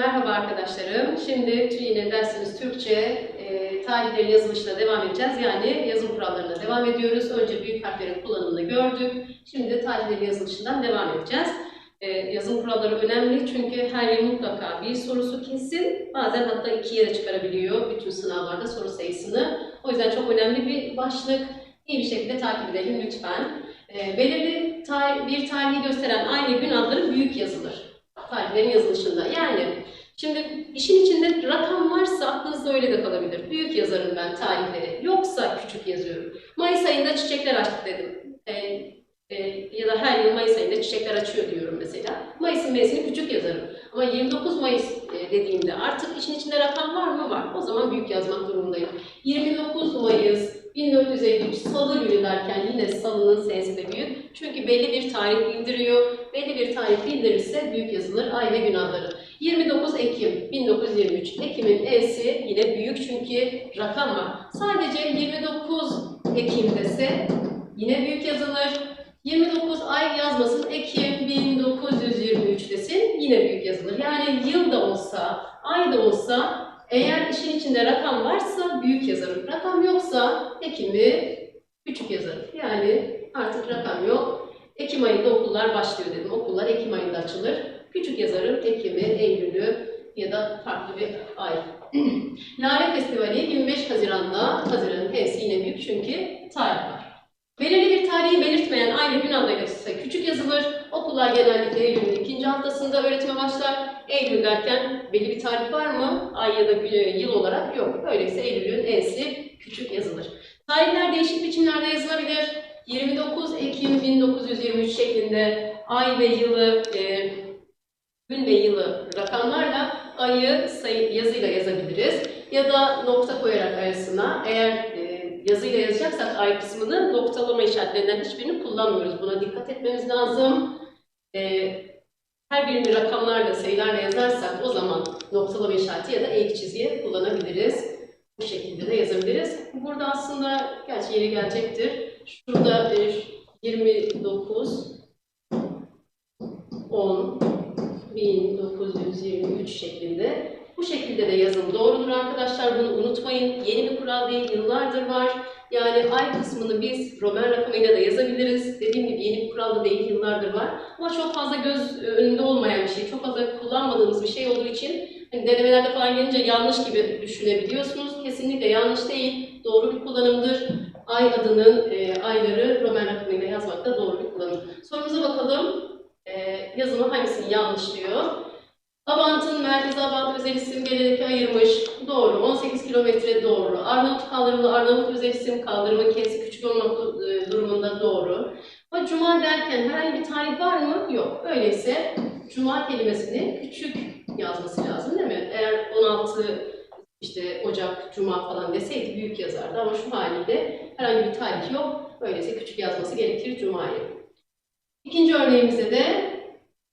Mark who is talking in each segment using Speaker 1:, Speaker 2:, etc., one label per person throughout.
Speaker 1: Merhaba arkadaşlarım. Şimdi yine dersimiz Türkçe, e, tarihlerin yazılışına devam edeceğiz. Yani yazım kurallarına devam ediyoruz. Önce büyük harflerin kullanımını gördük. Şimdi de tarihlerin yazılışından devam edeceğiz. E, yazım kuralları önemli çünkü her yıl mutlaka bir sorusu kesin. Bazen hatta iki yere çıkarabiliyor bütün sınavlarda soru sayısını. O yüzden çok önemli bir başlık. İyi bir şekilde takip edelim lütfen. E, belirli tarih, bir tarihi gösteren aynı gün adları büyük yazılır. Tarihlerin yazılışında. Yani Şimdi işin içinde rakam varsa aklınızda öyle de kalabilir. Büyük yazarım ben tarihleri. Yoksa küçük yazıyorum. Mayıs ayında çiçekler açtı dedim. Ee, e, ya da her yıl Mayıs ayında çiçekler açıyor diyorum mesela. Mayıs'ın M'sini küçük yazarım. Ama 29 Mayıs e, dediğimde artık işin içinde rakam var mı? Var. O zaman büyük yazmak durumundayım. 29 Mayıs 1453 Salı günü derken yine Salı'nın S'si de büyük. Çünkü belli bir tarih bildiriyor. Belli bir tarih bildirirse büyük yazılır. Ay ve gün adları. 29 Ekim 1923. Ekim'in E'si yine büyük çünkü rakam var. Sadece 29 Ekim dese yine büyük yazılır. 29 ay yazmasın Ekim 1923 desin yine büyük yazılır. Yani yıl da olsa, ay da olsa eğer işin içinde rakam varsa büyük yazarım. Rakam yoksa Ekim'i küçük yazarım. Yani artık rakam yok. Ekim ayında okullar başlıyor dedim. Okullar Ekim ayında açılır. Küçük yazarım Ekim'i, Eylül'ü ya da farklı bir ay. Lale Festivali 25 Haziran'da, Haziran'ın H'si yine büyük çünkü tarih var. Belirli bir tarihi belirtmeyen aynı gün adıyla ise küçük yazılır. Okullar genellikle Eylül'ün ikinci haftasında öğretime başlar. Eylül derken belli bir tarih var mı? Ay ya da gün- yıl olarak yok. Öyleyse Eylül'ün E'si küçük yazılır. Tarihler değişik biçimlerde yazılabilir. 29 Ekim 1923 şeklinde ay ve yılı, e, gün ve yılı rakamlarla ayı sayı, yazıyla yazabiliriz. Ya da nokta koyarak arasına eğer e, yazıyla yazacaksak ay kısmını noktalama işaretlerinden hiçbirini kullanmıyoruz. Buna dikkat etmemiz lazım. E, her birini rakamlarla, sayılarla yazarsak o zaman noktalama işareti ya da eğik çizgi kullanabiliriz. Bu şekilde de yazabiliriz. Burada aslında gerçi yeri gelecektir. Şurada e, 29 10 1923 şeklinde. Bu şekilde de yazım doğrudur arkadaşlar. Bunu unutmayın. Yeni bir kural değil, yıllardır var. Yani ay kısmını biz Roman rakamıyla da yazabiliriz. Dediğim gibi yeni bir kural da değil, yıllardır var. Ama çok fazla göz önünde olmayan bir şey, çok fazla kullanmadığımız bir şey olduğu için hani denemelerde falan gelince yanlış gibi düşünebiliyorsunuz. Kesinlikle yanlış değil, doğru bir kullanımdır. Ay adının e, ayları Roman rakamıyla yazmak da doğru bir kullanım. Sorumuza bakalım. E, yazımı hangisini yanlış diyor. Abant'ın merkezi Abant özel isim gelerek ayırmış. Doğru. 18 kilometre doğru. Arnavut kaldırımlı Arnavut özel isim kaldırımın kendisi küçük olmak e, durumunda doğru. Ama Cuma derken herhangi bir tarih var mı? Yok. Öyleyse Cuma kelimesini küçük yazması lazım değil mi? Eğer 16 işte Ocak, Cuma falan deseydi büyük yazardı ama şu haliyle herhangi bir tarih yok. Öyleyse küçük yazması gerekir Cuma'yı. İkinci örneğimizde de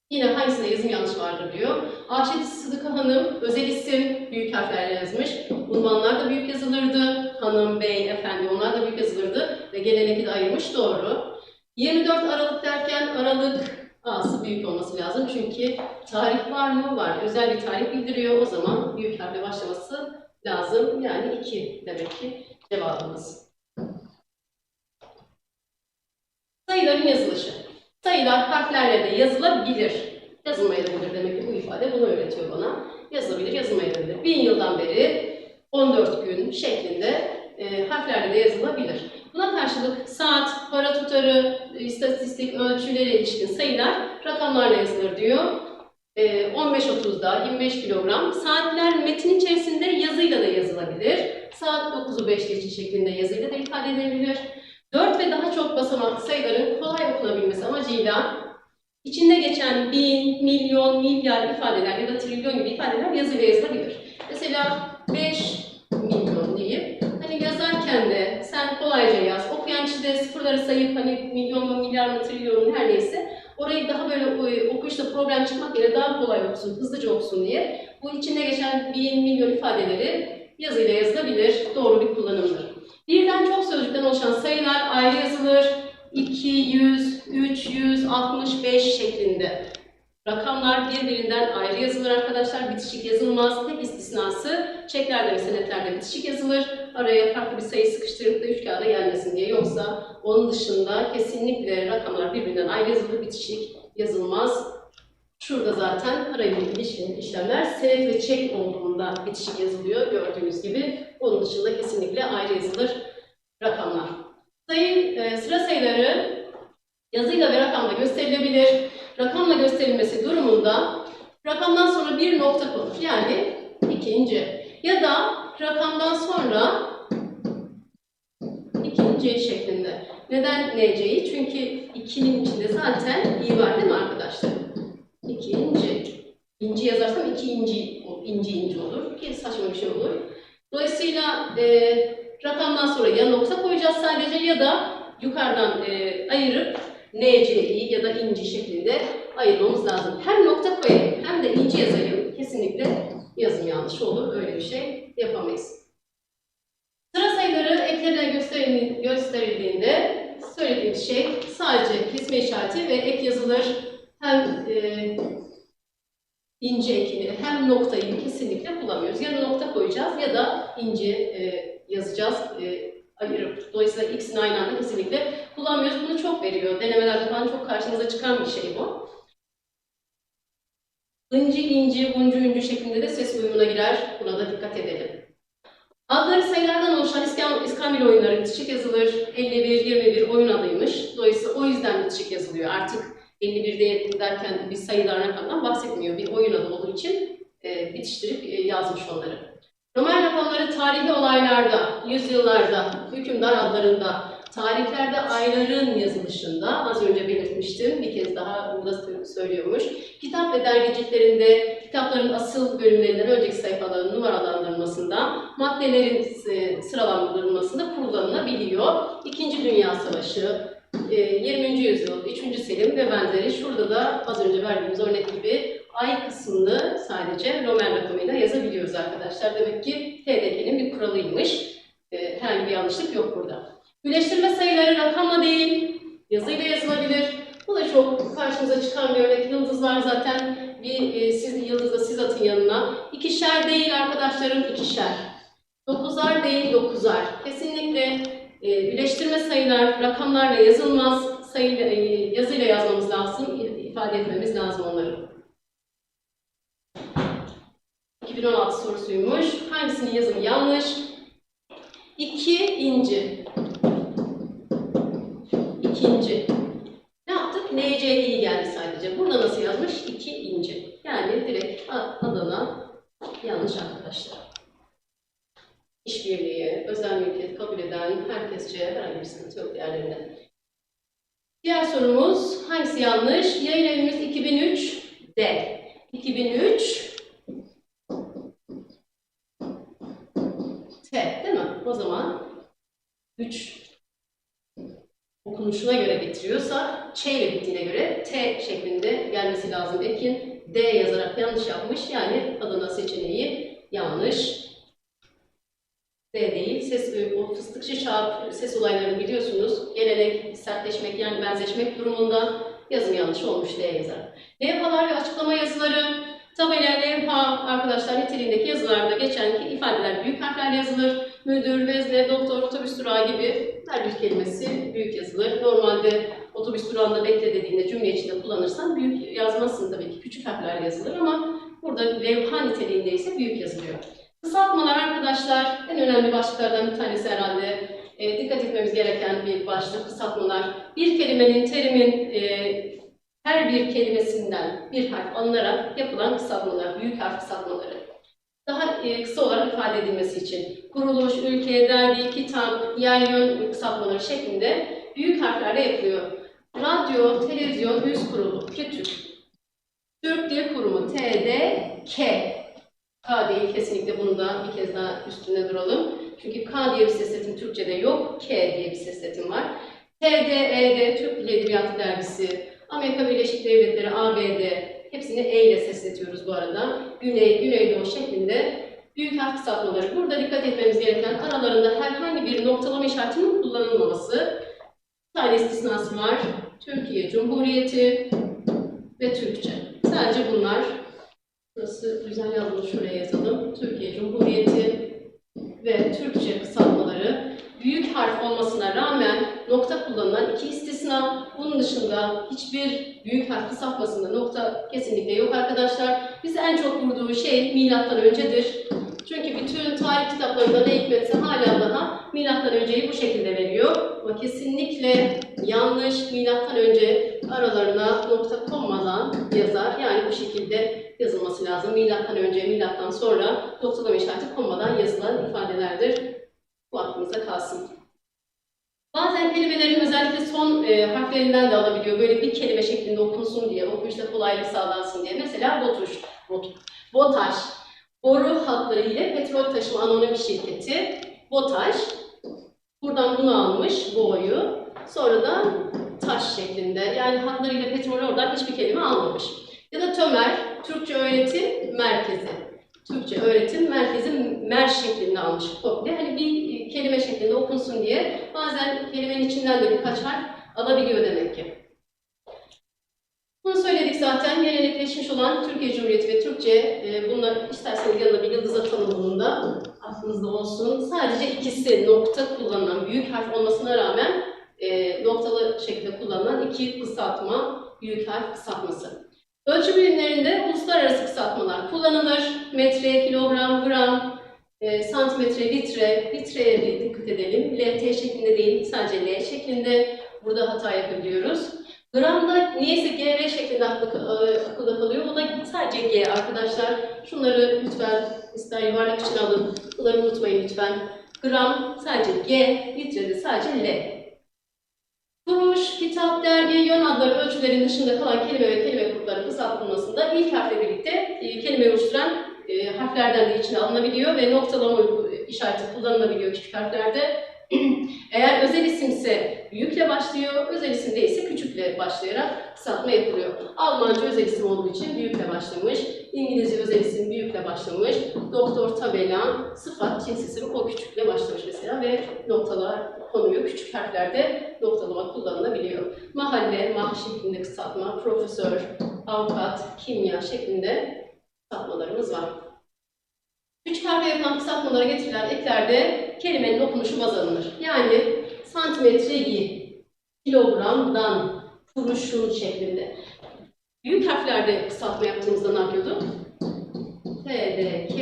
Speaker 1: yine hangisinde yazım yanlış vardır diyor. Aşet Sıdıka Hanım özel isim büyük harflerle yazmış. Unvanlar da büyük yazılırdı. Hanım, bey, efendi onlar da büyük yazılırdı. Ve geleneki de ayırmış doğru. 24 Aralık derken Aralık A'sı büyük olması lazım. Çünkü tarih var mı? Var. Özel bir tarih bildiriyor. O zaman büyük harfle başlaması lazım. Yani 2 demek ki cevabımız. Sayıların yazılışı. Sayılar harflerle de yazılabilir. Yazılmayabilir demek ki bu ifade bunu öğretiyor bana. Yazılabilir, yazılmayabilir. Bin yıldan beri 14 gün şeklinde e, harflerle de yazılabilir. Buna karşılık saat, para tutarı, istatistik ölçülere ilişkin sayılar rakamlarla yazılır diyor. E, 15.30'da 25 kilogram. Saatler metin içerisinde yazıyla da yazılabilir. Saat 9'u 5 geçi şeklinde yazıyla da ifade edilebilir. 4 ve daha çok basamaklı sayıların kolay okunabilmesi amacıyla içinde geçen bin, milyon, milyar ifadeler ya da trilyon gibi ifadeler yazıyla yazılabilir. Mesela 5 kolayca yaz. Okuyan kişi de sıfırları sayıp hani milyon mu, milyar mı, trilyon mu her neyse orayı daha böyle okuyuşta problem çıkmak yerine daha kolay okusun, hızlıca okusun diye bu içinde geçen bin, milyon ifadeleri yazıyla yazılabilir. Doğru bir kullanımdır. Birden çok sözcükten oluşan sayılar ayrı yazılır. 200, 365 şeklinde. Rakamlar birbirinden ayrı yazılır arkadaşlar. Bitişik yazılmaz. Tek istisnası çeklerde ve senetlerde bitişik yazılır. Araya farklı bir sayı sıkıştırıp da üç kağıda gelmesin diye. Yoksa onun dışında kesinlikle rakamlar birbirinden ayrı yazılır. Bitişik yazılmaz. Şurada zaten parayla ilişkin işlemler senet ve çek olduğunda bitişik yazılıyor gördüğünüz gibi. Onun dışında kesinlikle ayrı yazılır rakamlar. Sayı, e, sıra sayıları yazıyla ve rakamla gösterilebilir. Rakamla gösterilmesi durumunda rakamdan sonra bir nokta konur. Yani ikinci. Ya da rakamdan sonra ikinci şeklinde. Neden NC'yi? Çünkü ikinin içinde zaten i var değil mi arkadaşlar? İkinci. İnci yazarsam iki inci, inci inci olur. Ki saçma bir şey olur. Dolayısıyla e, rakamdan sonra ya nokta koyacağız sadece ya da yukarıdan e, ayırıp NC'yi ya da inci şeklinde ayırmamız lazım. Hem nokta koyayım hem de inci yazayım. Kesinlikle yazım yanlış olur. Öyle bir şey yapamayız. Sıra sayıları eklerine söylediğimiz şey sadece kesme işareti ve ek yazılır. Hem e, ince ekini hem noktayı kesinlikle kullanmıyoruz. Ya nokta koyacağız ya da ince e, yazacağız e, ayırıp. Dolayısıyla ikisini aynı anda kesinlikle kullanmıyoruz. Bunu çok veriyor. Denemelerde falan çok karşımıza çıkan bir şey bu. İnci, inci, uncu, üncü şeklinde de ses uyumuna girer. Buna da dikkat edelim. Adları sayılardan oluşan İskam- İskambil oyunları bitişik yazılır. 51, 21 oyun adıymış. Dolayısıyla o yüzden bitişik yazılıyor. Artık 51'de derken bir sayıdan rakamdan bahsetmiyor. Bir oyun adı olduğu için e, bitiştirip e, yazmış onları. Roman rakamları tarihi olaylarda, yüzyıllarda, hükümdar adlarında, tarihlerde ayların yazılışında, az önce belirtmiştim, bir kez daha burada sö- söylüyormuş. Kitap ve dergi ciltlerinde, kitapların asıl bölümlerinden önceki sayfaların numaralandırılmasında, maddelerin e, sıralandırılmasında kullanılabiliyor. İkinci Dünya Savaşı, e, 20. yüzyıl, 3. Selim ve benzeri. Şurada da az önce verdiğimiz örnek gibi ay kısmını sadece Roman rakamıyla yazabiliyoruz arkadaşlar. Demek ki TDK'nin bir kuralıymış. E, herhangi bir yanlışlık yok burada. Birleştirme sayıları rakamla değil, yazıyla yazılabilir. Bu da çok karşımıza çıkan bir örnek. Yıldız var zaten. Bir e, siz yıldızla siz atın yanına. İkişer değil arkadaşlarım, ikişer. Dokuzar değil, dokuzar. Kesinlikle e, birleştirme sayılar rakamlarla yazılmaz. Sayıyla, e, yazıyla yazmamız lazım, ifade etmemiz lazım onları. 2016 sorusuymuş. Hangisinin yazımı yanlış? 2 inci. İkinci. Ne yaptık? NCİ geldi sadece. Burada nasıl yazmış? 2 inci. Yani direkt Adana yanlış arkadaşlar. İşbirliği, özel mülkiyet kabul eden herkesçe herhangi bir sıkıntı yok diğerlerinde. Diğer sorumuz hangisi yanlış? Yayın evimiz 2003 D. 2003 T değil mi? O zaman 3 okunuşuna göre getiriyorsa Ç ile bittiğine göre T şeklinde gelmesi lazım. Ekin D yazarak yanlış yapmış. Yani Adana seçeneği yanlış. D değil. Ses, o fıstıkçı çağ ses olaylarını biliyorsunuz. Gelenek, sertleşmek yani benzeşmek durumunda yazım yanlış olmuş D yazar. Levhalar ve açıklama yazıları Tabela, levha arkadaşlar niteliğindeki yazılarda geçen ifadeler büyük harflerle yazılır. Müdür, vezne, doktor, otobüs durağı gibi her bir kelimesi büyük yazılır. Normalde otobüs durağında bekle dediğinde cümle içinde kullanırsan büyük yazmazsın tabii ki küçük harflerle yazılır ama burada levha niteliğinde ise büyük yazılıyor. Kısaltmalar arkadaşlar en önemli başlıklardan bir tanesi herhalde. E, dikkat etmemiz gereken bir başlık kısaltmalar. Bir kelimenin, terimin e, her bir kelimesinden bir harf alınarak yapılan kısaltmalar, büyük harf kısaltmaları. Daha e, kısa olarak ifade edilmesi için kuruluş, ülke, dergi, kitap, yer yön kısaltmaları şeklinde büyük harflerle yapılıyor. Radyo, televizyon, üst kurulu, TÜTÜK. Türk Dil Kurumu, TDK. K değil, kesinlikle bunu da bir kez daha üstünde duralım. Çünkü K diye bir sesletim Türkçe'de yok, K diye bir sesletim var. TDED, Türk Dil Edebiyatı Dergisi, Amerika Birleşik Devletleri, ABD, hepsini E ile sesletiyoruz bu arada. Güney, Güneydoğu şeklinde büyük harf kısaltmaları. Burada dikkat etmemiz gereken aralarında herhangi bir noktalama işaretinin kullanılmaması. Bir tane istisnası var. Türkiye Cumhuriyeti ve Türkçe. Sadece bunlar. Burası güzel yazılmış, şuraya yazalım. Türkiye Cumhuriyeti ve Türkçe kısaltmaları. Büyük harf olmasına rağmen nokta kullanılan iki istisna. Bunun dışında hiçbir büyük harf kısaltmasında nokta kesinlikle yok arkadaşlar. Biz en çok vurduğu şey milattan öncedir. Çünkü bütün tarih kitaplarında ne hikmetse hala daha milattan önceyi bu şekilde veriyor. Ama kesinlikle yanlış milattan önce aralarına nokta konmadan yazar. Yani bu şekilde yazılması lazım. Milattan önce, milattan sonra noktalama işareti konmadan yazılan ifadelerdir. Bu aklımızda kalsın. Bazen kelimelerin özellikle son e, harflerinden de alabiliyor. Böyle bir kelime şeklinde okunsun diye, okuyuşta kolaylık sağlansın diye. Mesela BOTUŞ, BOT, BOTAŞ, boru hatları ile petrol taşıma anonim şirketi BOTAŞ. Buradan bunu almış, boğuyu. Sonra da taş şeklinde. Yani hatlarıyla petrol oradan hiçbir kelime almamış. Ya da TÖMER, Türkçe Öğretim Merkezi. Türkçe Öğretim Merkezi MER şeklinde almış komple. Hani bir kelime şeklinde okunsun diye bazen kelimenin içinden de birkaç harf alabiliyor demek ki. Bunu söyledik zaten. Gelenekleşmiş olan Türkiye Cumhuriyeti ve Türkçe, e, bunlar isterseniz yanına bir yıldız atalım bunun da aklınızda olsun. Sadece ikisi nokta kullanılan, büyük harf olmasına rağmen e, noktalı şekilde kullanılan iki kısaltma, büyük harf kısaltması. Ölçü birimlerinde uluslararası kısaltmalar kullanılır. Metre, kilogram, gram, e, santimetre, litre, litreye bir dikkat edelim. LT şeklinde değil, sadece L şeklinde. Burada hata yapabiliyoruz. Gramda niyeyse GR şeklinde e, akılda kalıyor. O da sadece G arkadaşlar. Şunları lütfen ister yuvarlak için alın. Bunları unutmayın lütfen. Gram sadece G, litre de sadece L. Kuruş, kitap, dergi, yön adları ölçülerin dışında kalan kelime ve kelime grupları kısaltılmasında ilk harfle birlikte e, kelimeyi oluşturan e, harflerden de içine alınabiliyor ve noktalama işareti kullanılabiliyor küçük harflerde. Eğer özel isimse büyükle başlıyor, özel isimde ise küçükle başlayarak kısaltma yapılıyor. Almanca özel isim olduğu için büyükle başlamış, İngilizce özel isim büyükle başlamış, doktor tabela, sıfat, cins isim o küçükle başlamış mesela ve noktalar konuyor. Küçük harflerde noktalama kullanılabiliyor. Mahalle, mah şeklinde kısaltma, profesör, avukat, kimya şeklinde kısaltmalarımız var. Küçük harfe yapılan kısaltmalara getirilen eklerde kelimenin okunuşu baz alınır. Yani santimetreyi, kilogramdan, kuruşun şeklinde. Büyük harflerde kısaltma yaptığımızda ne yapıyorduk? TDK,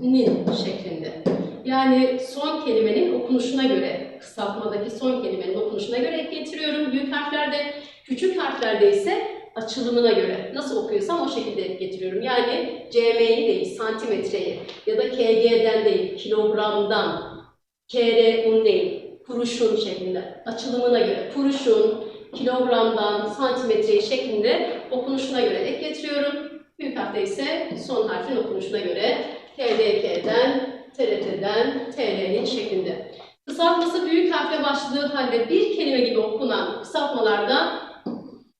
Speaker 1: nin şeklinde. Yani son kelimenin okunuşuna göre, kısaltmadaki son kelimenin okunuşuna göre ek getiriyorum büyük harflerde. Küçük harflerde ise açılımına göre nasıl okuyorsam o şekilde ek getiriyorum. Yani CM'yi değil, santimetreyi ya da KG'den değil, kilogramdan, KR değil, kuruşun şeklinde açılımına göre kuruşun, kilogramdan, santimetreyi şeklinde okunuşuna göre ek getiriyorum. Büyük harfte ise son harfin okunuşuna göre TDK'den, TRT'den, TL'nin şeklinde. Kısaltması büyük harfle başladığı halde bir kelime gibi okunan kısaltmalarda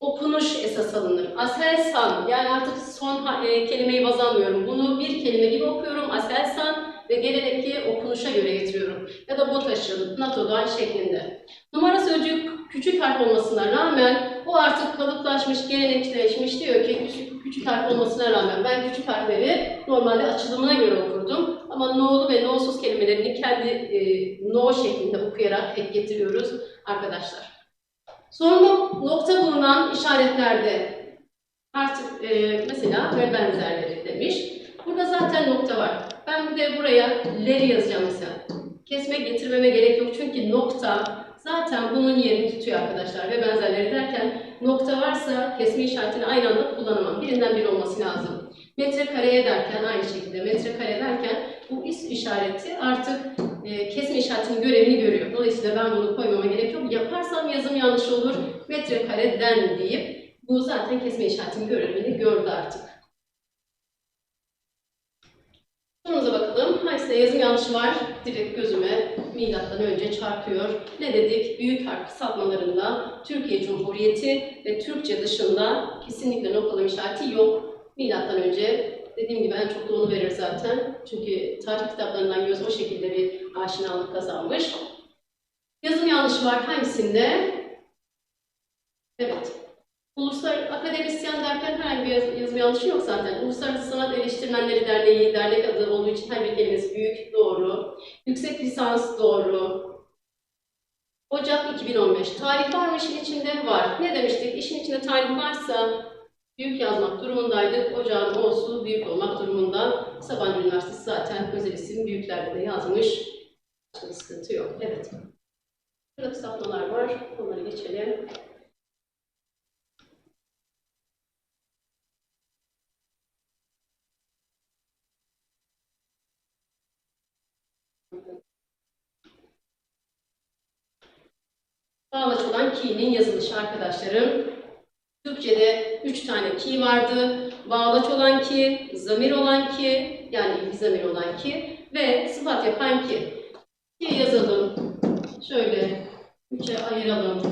Speaker 1: okunuş esas alınır. Aselsan, yani artık son e, kelimeyi baz almıyorum. Bunu bir kelime gibi okuyorum. Aselsan ve gelenekteki okunuşa göre getiriyorum. Ya da BOTAŞ'ın, NATO'dan şeklinde. Numara sözcük küçük harf olmasına rağmen o artık kalıplaşmış, gelenekleşmiş diyor ki küçük, küçük harf olmasına rağmen ben küçük harfleri normalde açılımına göre okurdum. Ama no'lu ve no'suz kelimelerini kendi e, no şeklinde okuyarak ek getiriyoruz arkadaşlar. Sonra nokta bulunan işaretlerde artık e, mesela ve benzerleri demiş. Burada zaten nokta var. Ben bir de buraya leri yazacağım mesela. Kesme getirmeme gerek yok çünkü nokta zaten bunun yerini tutuyor arkadaşlar ve benzerleri derken nokta varsa kesme işaretini aynı anda kullanamam. Birinden biri olması lazım. Metrekareye derken aynı şekilde metrekare derken bu is işareti artık e, kesme işaretinin görevini görüyor. Dolayısıyla ben bunu koymama gerek yok. Yaparsam yazım yanlış olur. Metrekareden deyip bu zaten kesme işaretinin görevini gördü artık. Sorumuza bakalım. Hangisinde yazım yanlışı var? Direkt gözüme milattan önce çarpıyor. Ne dedik? Büyük harf kısaltmalarında Türkiye Cumhuriyeti ve Türkçe dışında kesinlikle noktalama işareti yok. Milattan önce dediğim gibi en çok da onu verir zaten. Çünkü tarih kitaplarından göz o şekilde bir aşinalık kazanmış. Yazım yanlışı var hangisinde? Evet. Uluslararası akademisyen derken herhangi bir yaz- yazım yanlışı yok zaten. Uluslararası Sanat Eleştirmenleri Derneği, dernek adı olduğu için her bir kelimesi büyük, doğru. Yüksek lisans doğru. Ocak 2015. Tarih var mı işin içinde? Var. Ne demiştik? İşin içinde tarih varsa büyük yazmak durumundaydık. Ocağın O'su büyük olmak durumunda. Sabancı Üniversitesi zaten özel isim büyüklerde de yazmış. Başka sıkıntı yok. Evet. Burada kısaltmalar var. Onları geçelim. Bağlaç olan ki'nin yazılışı arkadaşlarım. Türkçe'de üç tane ki vardı. Bağlaç olan ki, zamir olan ki, yani ilgi zamir olan ki ve sıfat yapan ki. Ki yazalım. Şöyle üçe ayıralım.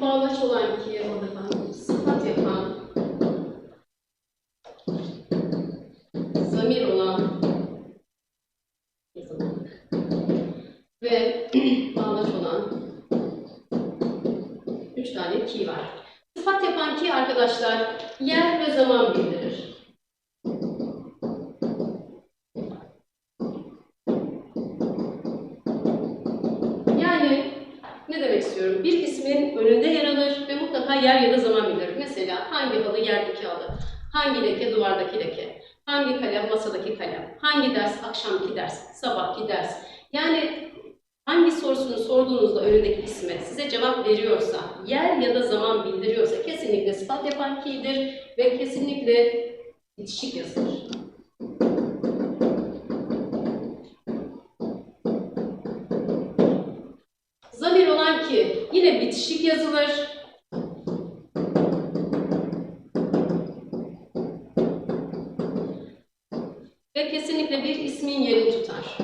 Speaker 1: Bağlaç olan ki oradan sıfat yapan, arkadaşlar yer ve zaman bildirir. Yani ne demek istiyorum? Bir ismin önünde yer alır ve mutlaka yer ya da zaman bildirir. Mesela hangi halı yerdeki halı, hangi leke duvardaki leke, hangi kalem masadaki kalem, hangi ders akşamki ders, sabahki ders. Yani sorduğunuzda önündeki isme size cevap veriyorsa, yer ya da zaman bildiriyorsa kesinlikle sıfat yapan ki'dir ve kesinlikle bitişik yazılır. Zamir olan ki yine bitişik yazılır. Ve kesinlikle bir ismin yerini tutar.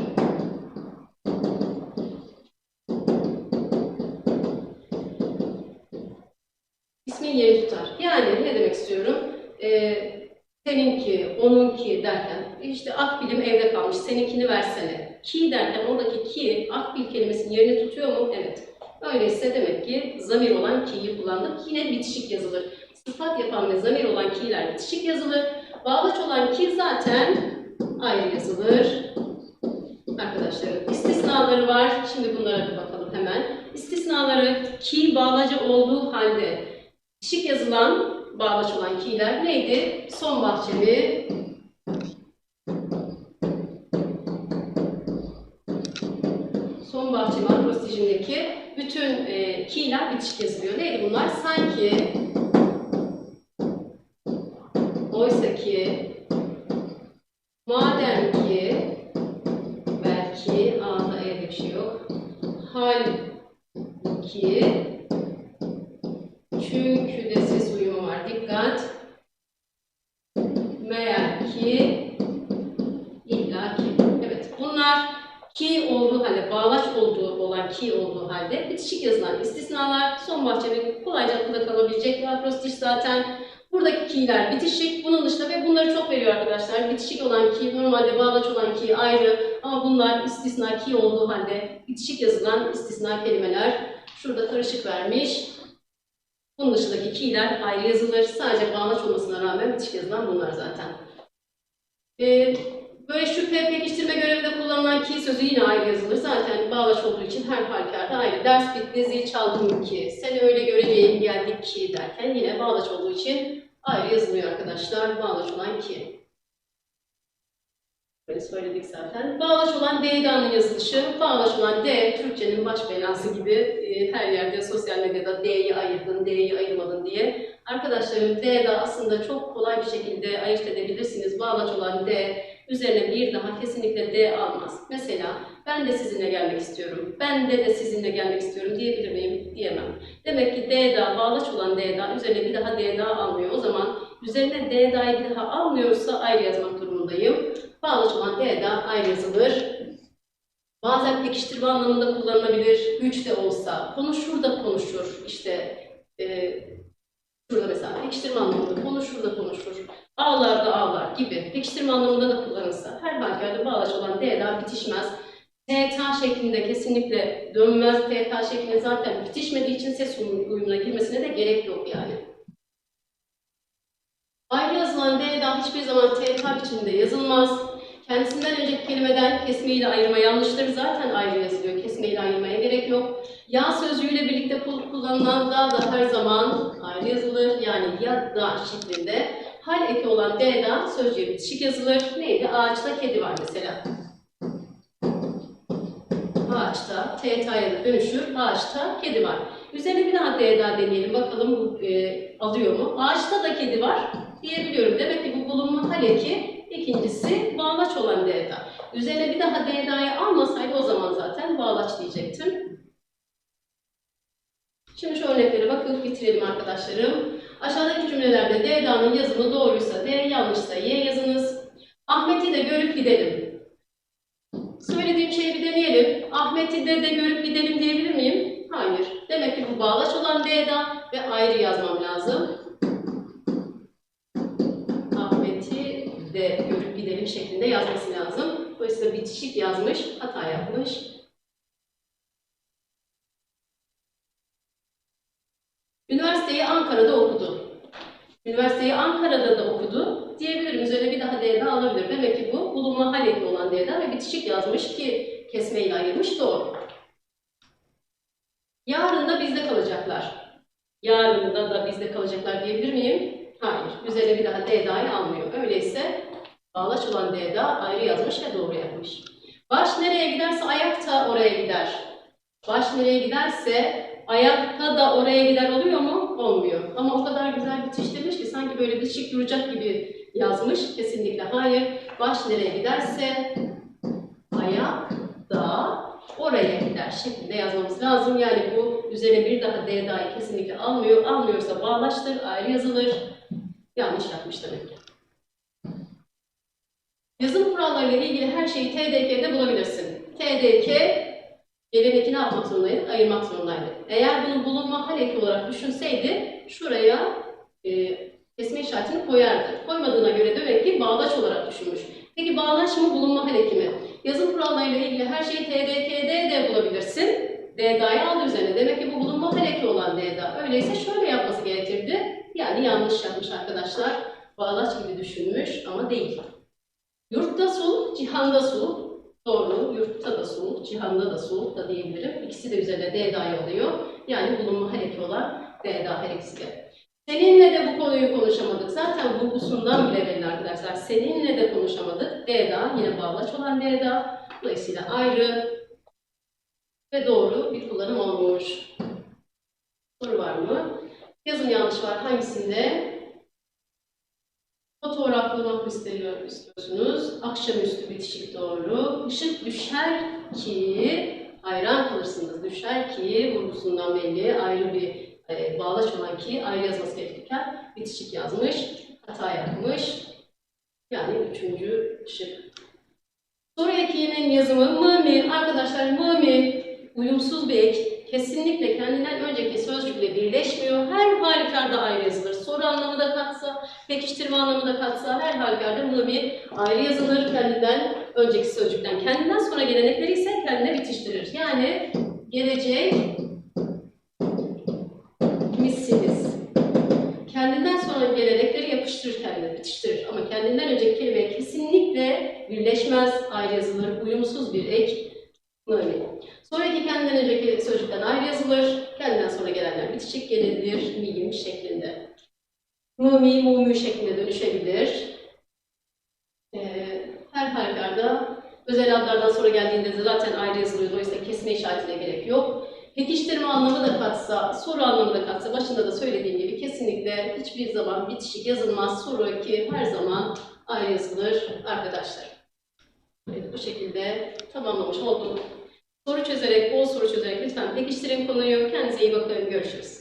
Speaker 1: İşte akbilim evde kalmış, seninkini versene. Ki derken oradaki ki, akbil kelimesinin yerini tutuyor mu? Evet. Öyleyse demek ki zamir olan ki'yi kullandık. Yine bitişik yazılır. Sıfat yapan ve zamir olan ki'ler bitişik yazılır. Bağlaç olan ki zaten ayrı yazılır. Arkadaşlarım istisnaları var. Şimdi bunlara bir bakalım hemen. İstisnaları ki bağlacı olduğu halde bitişik yazılan bağlaç olan ki'ler neydi? Son bahçemi, ki'ler bitişik yazılıyor. Neydi bunlar? Sanki, oysa ki, madem ki, belki, A'da E'de bir şey yok. Halbuki, çünkü de ses uyumu var. Dikkat. Meğer ki, illa ki. Evet, bunlar ki olduğu halde, bağlaç olduğu olan ki olduğu halde bitişik yazılan istisnalar son bahçenin kolayca akılda kalabilecek akrostiş zaten. Buradaki ki'ler bitişik, bunun dışında ve bunları çok veriyor arkadaşlar. Bitişik olan ki, normalde bağlaç olan ki ayrı ama bunlar istisna ki olduğu halde bitişik yazılan istisna kelimeler. Şurada karışık vermiş. Bunun dışındaki ki'ler ayrı yazılır. Sadece bağlaç olmasına rağmen bitişik yazılan bunlar zaten. Ee, böyle şüphe pekiştirme görevinde kullanılan ki sözü yine ayrı yazılır. Zaten bağlaç olduğu için her halükarda ayrı. Ders bitti, zil çaldım ki, seni öyle göreceğim geldik ki derken yine bağlaç olduğu için ayrı yazılıyor arkadaşlar. Bağlaç olan ki. Böyle söyledik zaten. Bağlaç olan D'danın yazılışı. Bağlaç olan D, Türkçenin baş belası gibi e, her yerde sosyal medyada D'yi ayırdın, D'yi ayırmadın diye. Arkadaşlarım D'da aslında çok kolay bir şekilde ayırt edebilirsiniz. Bağlaç olan D, üzerine bir daha kesinlikle D almaz. Mesela ben de sizinle gelmek istiyorum, ben de de sizinle gelmek istiyorum diyebilir miyim? Diyemem. Demek ki D'da, bağlaç olan D'da üzerine bir daha D'da almıyor. O zaman üzerine D'da'yı bir daha almıyorsa ayrı yazmak durumundayım. Bağlaç olan D'da ayrı yazılır. Bazen pekiştirme anlamında kullanılabilir. Güç de olsa. Konuşur da konuşur. İşte e, şurada mesela pekiştirme anlamında konuşur da konuşur. Ağlar da ağlar gibi. Pekiştirme anlamında da kullanılsa. Her halükarda bağlaç olan D'da bitişmez. TTA şeklinde kesinlikle dönmez. TTA şeklinde zaten bitişmediği için ses uyum- uyumuna girmesine de gerek yok yani. Ayrı yazılan DDA hiçbir zaman TTA biçiminde yazılmaz. Kendisinden önceki kelimeden kesme ile ayırma yanlıştır. Zaten ayrı yazılıyor. Kesme ile ayırmaya gerek yok. Ya sözcüğüyle birlikte kul- kullanılan da da her zaman ayrı yazılır. Yani ya da şeklinde. Hal eki olan D'da sözcüğe bitişik yazılır. Neydi? Ağaçta kedi var mesela. Ağaçta TT'ye de dönüşür. Ağaçta kedi var. Üzerine bir daha D'da deneyelim. Bakalım bu e, alıyor mu? Ağaçta da kedi var diyebiliyorum. Demek ki bu bulunma hal eki. İkincisi bağlaç olan D'da. Üzerine bir daha D'da'yı almasaydı o zaman zaten bağlaç diyecektim. Şimdi şu örneklere bakıp bitirelim arkadaşlarım. Aşağıdaki cümlelerde D'da'nın yazımı doğruysa D, yanlışsa Y yazınız. Ahmet'i de görüp gidelim. Söylediğim şeyi bir deneyelim. Ahmet'i de de görüp gidelim diyebilir miyim? Hayır. Demek ki bu bağlaç olan D'da ve ayrı yazmam lazım. Ahmet'i de görüp gidelim şeklinde yazması lazım. Dolayısıyla bitişik yazmış, hata yapmış. Üniversiteyi Ankara'da okudu. Üniversiteyi Ankara'da da okudu diyebilirim. Üzerine bir daha D'de alabilir. Demek ki bu bulunma hal olan D'den ve bitişik yazmış ki kesmeyle ayırmış doğru. Yarın da bizde kalacaklar. Yarın da da bizde kalacaklar diyebilir miyim? Hayır. Üzerine bir daha D'da'yı almıyor. Öyleyse bağlaç olan D'da ayrı yazmış ve doğru yapmış. Baş nereye giderse ayakta oraya gider. Baş nereye giderse ayakta da oraya gider oluyor mu? Olmuyor. Ama o kadar güzel bitiştirmiş ki sanki böyle bitişik duracak gibi yazmış. Kesinlikle hayır. Baş nereye giderse ayak da oraya gider şeklinde yazmamız lazım. Yani bu üzerine bir daha D'da'yı kesinlikle almıyor. Almıyorsa bağlaçtır, ayrı yazılır. Yanlış yapmış demek ki. Yazım kurallarıyla ilgili her şeyi TDK'de bulabilirsin. TDK Gelenek ne yapmak zorundaydı? Ayırmak zorundaydı. Eğer bunu bulunma hal eki olarak düşünseydi şuraya e, kesme işaretini koyardı. Koymadığına göre demek ki bağlaç olarak düşünmüş. Peki bağlaç mı bulunma hal eki mi? Yazım kurallarıyla ilgili her şeyi TDK'de de bulabilirsin. DDA'yı aldı üzerine. Demek ki bu bulunma hal eki olan DDA. Öyleyse şöyle yapması gerekirdi. Yani yanlış yapmış arkadaşlar. Bağlaç gibi düşünmüş ama değil. Yurtta sul, cihanda sul. Doğru, yurtta da soğuk, cihanda da soğuk da diyebilirim. İkisi de üzerine D'da oluyor. Yani bulunma hal eki olan D'da de. Seninle de bu konuyu konuşamadık. Zaten vurgusundan bile belli arkadaşlar. Seninle de konuşamadık. D'da yine bağlaç olan D'da. Dolayısıyla ayrı ve doğru bir kullanım olmuş. Soru var mı? Yazım yanlış var. Hangisinde? Fotoğraflamak istiyor, istiyorsunuz. Akşamüstü bitişik doğru. Işık düşer ki hayran kalırsınız. Düşer ki vurgusundan belli ayrı bir e, bağlaç olan ki ayrı yazması gerekirken bitişik yazmış. Hata yapmış. Yani üçüncü şık. Soru ekinin yazımı mı mi? Arkadaşlar mı mi? Uyumsuz bir ek. Kesinlikle kendinden önceki sözcükle birleşmiyor. Her halükarda ayrı yazılır. Soru anlamı da katsa, pekiştirme anlamı da katsa her halükarda mı ayrı yazılır kendinden önceki sözcükten. Kendinden sonra gelenekleri ise kendine bitiştirir. Yani gelecek misiniz? Kendinden sonra gelenekleri yapıştırır kendine, bitiştirir. Ama kendinden önceki kelime kesinlikle birleşmez, ayrı yazılır, uyumsuz bir ek. Kendinden önceki sözcükten ayrı yazılır, kendinden sonra gelenler bitişik gelir, miyim şeklinde. Mumi, mumü şeklinde dönüşebilir. Ee, her halükarda özel adlardan sonra geldiğinde de zaten ayrı yazılıyor. Dolayısıyla kesme işaretine gerek yok. Pekiştirme anlamı da katsa, soru anlamı da katsa, başında da söylediğim gibi kesinlikle hiçbir zaman bitişik yazılmaz. Soru ki her zaman ayrı yazılır arkadaşlar. Evet, bu şekilde tamamlamış oldum. Soru çözerek, bol soru çözerek lütfen pekiştirin konuyu. Kendinize iyi bakın. Görüşürüz.